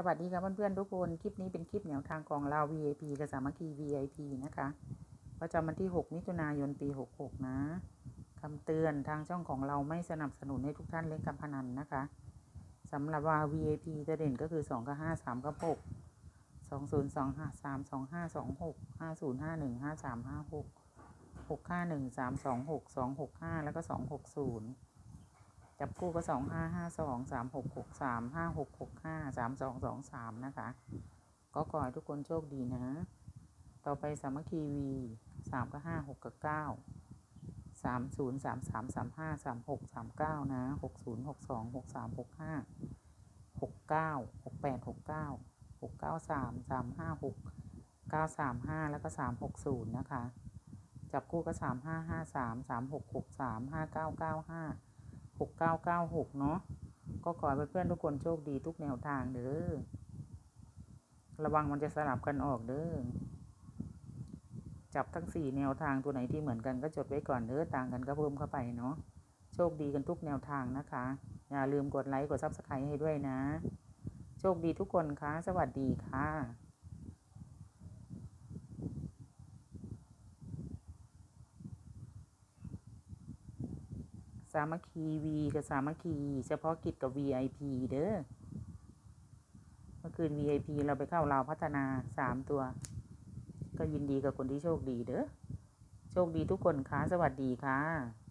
สวัสดีครับเพื่อนๆทุกคน คลิปนี้เป็นคลิปแนวทางของเรา VIP กับสามัคคี VIP นะคะ ประจำวันที่ 6 มิถุนายน ปี 66 นะ คำเตือนทางช่องของเราไม่สนับสนุนให้ทุกท่านเล่นการพนันนะคะสำหรับว่า VIP จะเด่นก็คือ 2 กับ 5 3 กับ 6 2 0 2 5 3 2 5 2 6 5 0 5 1 5 3 5 6 6 5 1 3 2 6 2 6 5 แล้วก็ 2 6 0 จับคู่ก็สองห้าห้าสองสามหกหกสามห้าหกหกห้าสามสองสองสามนะคะ ก็ขอให้ทุกคนโชคดีนะ ต่อไปสามัคคีวีสามก็ห้าหกกับเก้าสามศูนย์สามสามสามห้าสามหกสามเก้านะหกศูนย์หกสองหกสามหกห้าหกเก้าหกแปดหกเก้าหกเก้าสามสามห้าหกเก้าสามห้าแล้วก็สามหกศูนย์นะคะ จับคู่ก็สามห้าห้าสามสามหกหกสามห้าเก้าเก้าห้า หกเก้าเก้าหกเนาะก็ขอให้เพื่อนๆทุกคนโชคดีทุกแนวทางเด้อ ระวังมันจะสลับกันออกเด้อ จับทั้งสี่แนวทางตัวไหนที่เหมือนกันก็จดไว้ก่อนเด้อ ต่างกันก็เพิ่มเข้าไปเนาะ โชคดีกันทุกแนวทางนะคะ อย่าลืมกดไลค์กดซับสไครต์ให้ด้วยนะ โชคดีทุกคนคะสวัสดีค่ะ สามัคคีวีกับสามัคคี เฉพาะกิจกับ VIP เด้อ เมื่อคืน VIP เราไปเข้าเราพัฒนาสามตัว ก็ยินดีกับคนที่โชคดีเด้อ โชคดีทุกคนค่ะสวัสดีค่ะ